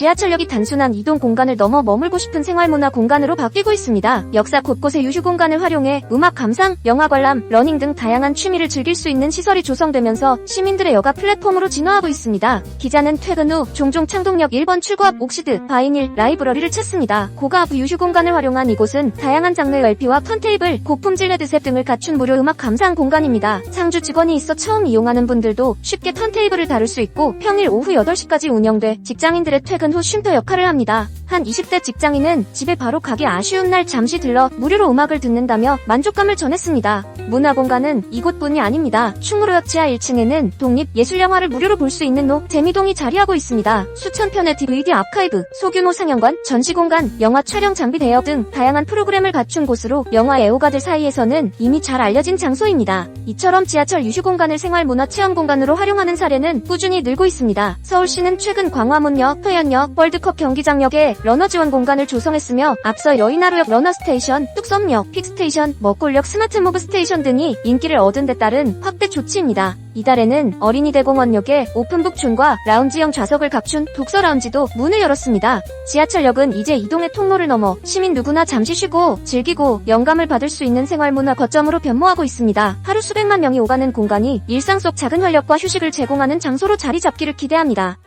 지하철역이 단순한 이동 공간을 넘어 머물고 싶은 생활문화 공간으로 바뀌고 있습니다. 역사 곳곳의 유휴 공간을 활용해 음악 감상, 영화 관람, 러닝 등 다양한 취미를 즐길 수 있는 시설이 조성되면서 시민들의 여가 플랫폼으로 진화하고 있습니다. 기자는 퇴근 후 종종 창동역 1번 출구 앞 옥시드, 바이닐, 라이브러리를 찾습니다. 고가압 유휴 공간을 활용한 이곳은 다양한 장르의 LP와 턴테이블, 고품질 헤드셋 등을 갖춘 무료 음악 감상 공간입니다. 상주 직원이 있어 처음 이용하는 분들도 쉽게 턴테이블을 다룰 수 있고 평일 오후 8시까지 운영돼 직장인들의 퇴근 후 쉼터 역할을 합니다. 한 20대 직장인은 집에 바로 가기 아쉬운 날 잠시 들러 무료로 음악을 듣는다며 만족감을 전했습니다. 문화공간은 이곳뿐이 아닙니다. 충무로역 지하 1층에는 독립예술영화를 무료로 볼 수 있는 노 재미동이 자리하고 있습니다. 수천 편의 DVD 아카이브, 소규모 상영관, 전시공간, 영화 촬영 장비 대여 등 다양한 프로그램을 갖춘 곳으로 영화 애호가들 사이에서는 이미 잘 알려진 장소입니다. 이처럼 지하철 유휴공간을 생활문화 체험 공간으로 활용하는 사례는 꾸준히 늘고 있습니다. 서울시는 최근 광화문역, 회원역, 월드컵 경기장역에 러너 지원 공간을 조성했으며 앞서 여의나루역 러너 스테이션, 뚝섬역, 픽스테이션, 먹골역 스마트무브 스테이션 등이 인기를 얻은 데 따른 확대 조치입니다. 이달에는 어린이대공원역에 오픈북 존과 라운지형 좌석을 갖춘 독서 라운지도 문을 열었습니다. 지하철역은 이제 이동의 통로를 넘어 시민 누구나 잠시 쉬고 즐기고 영감을 받을 수 있는 생활문화 거점으로 변모하고 있습니다. 하루 수백만 명이 오가는 공간이 일상 속 작은 활력과 휴식을 제공하는 장소로 자리 잡기를 기대합니다.